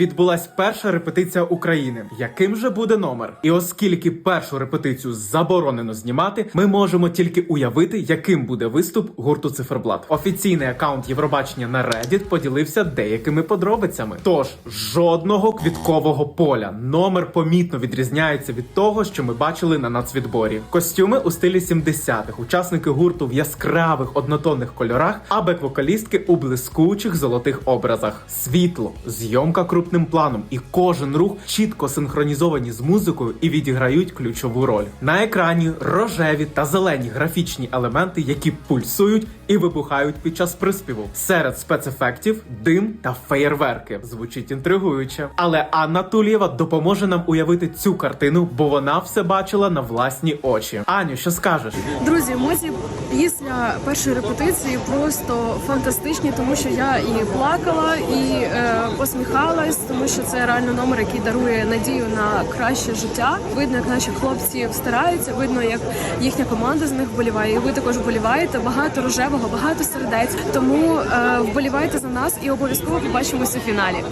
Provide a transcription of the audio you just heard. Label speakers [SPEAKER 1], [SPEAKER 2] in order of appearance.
[SPEAKER 1] відбулась перша репетиція України. Яким же буде номер? І оскільки першу репетицію заборонено знімати, ми можемо тільки уявити, яким буде виступ гурту Циферблат. Офіційний акаунт Євробачення на Reddit поділився деякими подробицями. Тож жодного квіткового поля. Номер помітно відрізняється від того, що ми бачили на нацвідборі. Костюми у стилі 70-х, учасники гурту в яскравих однотонних кольорах, а бек-вокалістки у блискучих золотих образах. Світло, зйомка крупним планом, і кожен рух чітко синхронізовані з музикою і відіграють ключову роль. На екрані рожеві та зелені графічні елементи, які пульсують і вибухають під час приспіву. Серед спецефектів дим та феєрверки. Звучить інтригуюче. Але Анна Тулєва допоможе нам уявити цю картину, бо вона все бачила на власні очі. Аню, що скажеш?
[SPEAKER 2] Друзі, емоції після першої репетиції просто фантастичні, тому що я і плакала, і е, посміхалась, тому що це реально номер, який дарує надію на краще життя. Видно, як наші хлопці стараються, видно, як їхня команда з них вболіває. І ви також вболіваєте. Багато рожевого, багато сердець. Тому е, вболівайте за нас і обов'язково побачимося в фіналі.